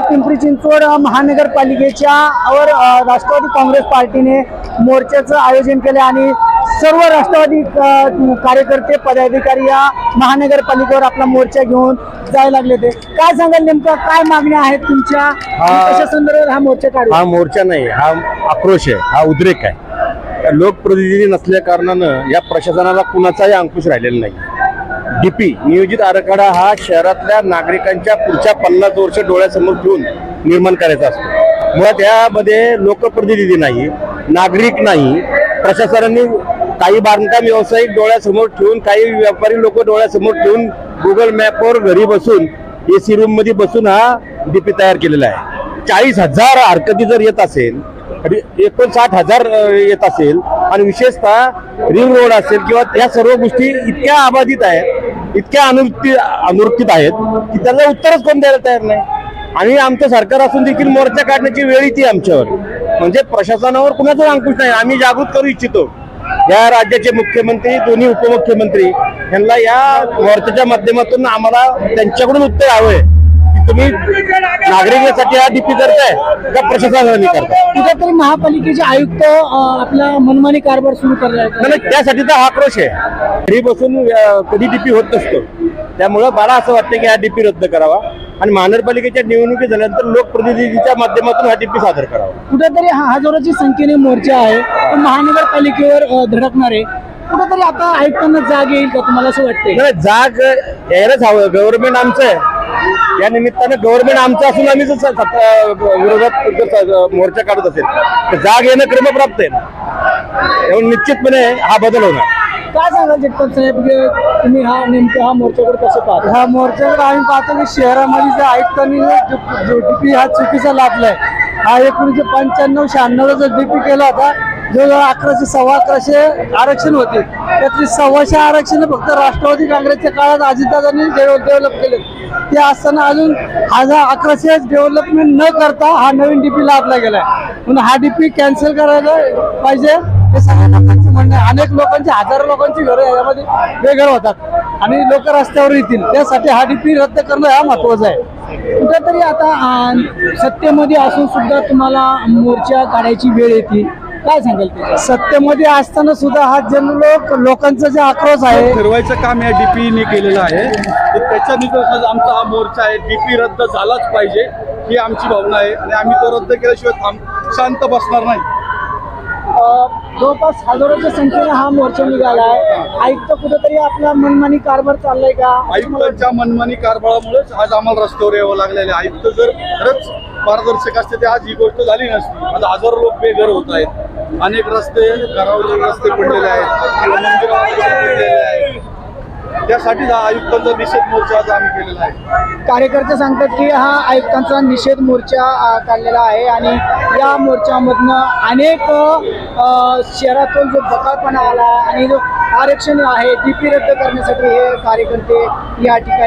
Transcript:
पिंपरी चिंचवड महानगरपालिकेच्या वर राष्ट्रवादी काँग्रेस पार्टीने मोर्चाचं आयोजन केले आणि सर्व राष्ट्रवादी कार्यकर्ते पदाधिकारी या महानगरपालिकेवर आपला मोर्चा घेऊन जायला लागले ते काय सांगाल नेमकं? काय मागण्या आहेत तुमच्या? कशा संदर्भात हा मोर्चा काढू? हा मोर्चा नाही हा आक्रोश आहे हा उद्रेक आहे. लोकप्रतिनिधी नसल्या कारणानं या प्रशासनाला कुणाचाही अंकुश राहिलेला नाही. डीपी नियोजित आराखडा हा शहरातल्या नागरिकांच्या पुढच्या पन्नास वर्ष डोळ्यासमोर ठेवून निर्माण करायचा असतो. मुळात यामध्ये लोकप्रतिनिधी नाही नागरिक नाही प्रशासनाने काही बांधकाम व्यावसायिक डोळ्यासमोर ठेवून काही व्यापारी लोक डोळ्यासमोर ठेवून गुगल मॅपवर घरी बसून ए सी रूममध्ये बसून हा डीपी तयार केलेला आहे. चाळीस हजार हरकती जर येत असेल आणि एकोणसाठ हजार येत असेल आणि विशेषतः रिंग रोड असेल किंवा या सर्व गोष्टी इतक्या अबाधित आहेत इतक्या अनुवृत्ती अनुवृत्तीत आहेत की त्याला उत्तरच कोण द्यायला तयार नाही. आणि आमचं सरकार असून देखील मोर्चा काढण्याची वेळ येते आमच्यावर. म्हणजे प्रशासनावर कुणाचा अंकुश नाही. आम्ही जागृत करू इच्छितो. या राज्याचे मुख्यमंत्री दोन्ही उपमुख्यमंत्री यांना या मोर्चाच्या माध्यमातून आम्हाला त्यांच्याकडून उत्तर हवं आहे तुम्ही नागरिकांसाठी हा डीपी करताय का प्रशासनाने करताय? कुठेतरी महापालिकेचे आयुक्त अ, आपला मनमानी कारभार सुरू करणार नाही, त्यासाठी तर हा आक्रोश आहे. घरी बसून अं, कधी डीपी होत नसतो. त्यामुळं मला असं वाटतं की हा डीपी रद्द करावा. आणि महानगरपालिकेच्या निवडणुकी झाल्यानंतर लोकप्रतिनिधीच्या माध्यमातून हा डीपी सादर करावा. कुठेतरी हा हजारोची संख्येने मोर्चा आहे. पण महानगरपालिकेवर अ, धडकणार. आहे कुठेतरी आता आयुक्तांना जाग येईल का तुम्हाला असं वाटतंय? नाही, जाग यायलाच हवं. गव्हर्नमेंट आमचं आहे. या निमित्तानं गव्हर्नमेंट आमचं असून आम्ही जर विरोधात मोर्चा काढत असेल तर जाग येणं क्रमप्राप्त आहे. त्यामुळे निश्चितपणे हा बदल होणार. काय सांगाल जगताप साहेब की तुम्ही हा नेमका हा मोर्चाकडे कसं पाहता? ह्या मोर्चाकडे आम्ही पाहतो की शहरामध्ये जे आयुक्तांनी जो डीपी हा चुकीचा लाभलाय हा एकोणीसशे पंच्याण्णव शहाण्णवला जो डीपी केला होता जवळजवळ अकराशे सव्वा अकराशे आरक्षण होते. त्यातली सव्वाशे आरक्षण फक्त राष्ट्रवादी काँग्रेसच्या काळात अजितदादांनी डेव्हलप केले. ते असताना अजून हा अकराशे डेव्हलपमेंट न करता हा नवीन डीपी लाभला गेलाय म्हणून हा डीपी कॅन्सल करायला पाहिजे. हे सगळ्या लोकांचं म्हणणं अनेक लोकांची हजारो लोकांची घरं यामध्ये वेगळं होतात. आणि लोक रस्त्यावर येतील. त्यासाठी हा डीपी रद्द करणं हा महत्त्वाचा आहे. कुठेतरी आता सत्तेमध्ये असून सुद्धा तुम्हाला मोर्चा काढायची वेळ येते. काय सांगाल त्याच्यावर? सत्तेमध्ये असताना सुद्धा हा जन लोक लोकांचा जे आक्रोश आहे ठरवायचं काम या डीपीने केलेलं आहे. तर त्याच्या निदर्शनास आमचा हा मोर्चा आहे. डीपी रद्द झालाच पाहिजे ही आमची भावना आहे. आणि आम्ही तो रद्द केल्याशिवाय थांब शांत बसणार नाही. अ, जवळपास हजारोच्या संख्येने हा मोर्चा निघाला आहे. आयुक्त कुठेतरी आपला मनमानी कारभार चाललाय का? आयुक्तांच्या मनमानी कारभारामुळेच आज आम्हाला रस्त्यावर यावं लागलेलं आहे. आयुक्त जर खरंच पारदर्शक असते तर आज ही गोष्ट झाली नसती. आज हजारो लोक बेघर होत आहेत. अनेक रस्ते घरावरील रस्ते पडलेले आहेत. आहेत. त्यासाठी हा आयुक्तांचा निषेध मोर्चा आज आम्ही केलेला आहे. कार्यकर्ते सांगतात की हा आयुक्तांचा निषेध मोर्चा काढलेला आहे आणि या मोर्चामधनं अनेक शहरातून जो बकापणा आला आणि जो आरक्षण आहे डी पी रद्द करण्यासाठी हे कार्यकर्ते या ठिकाणी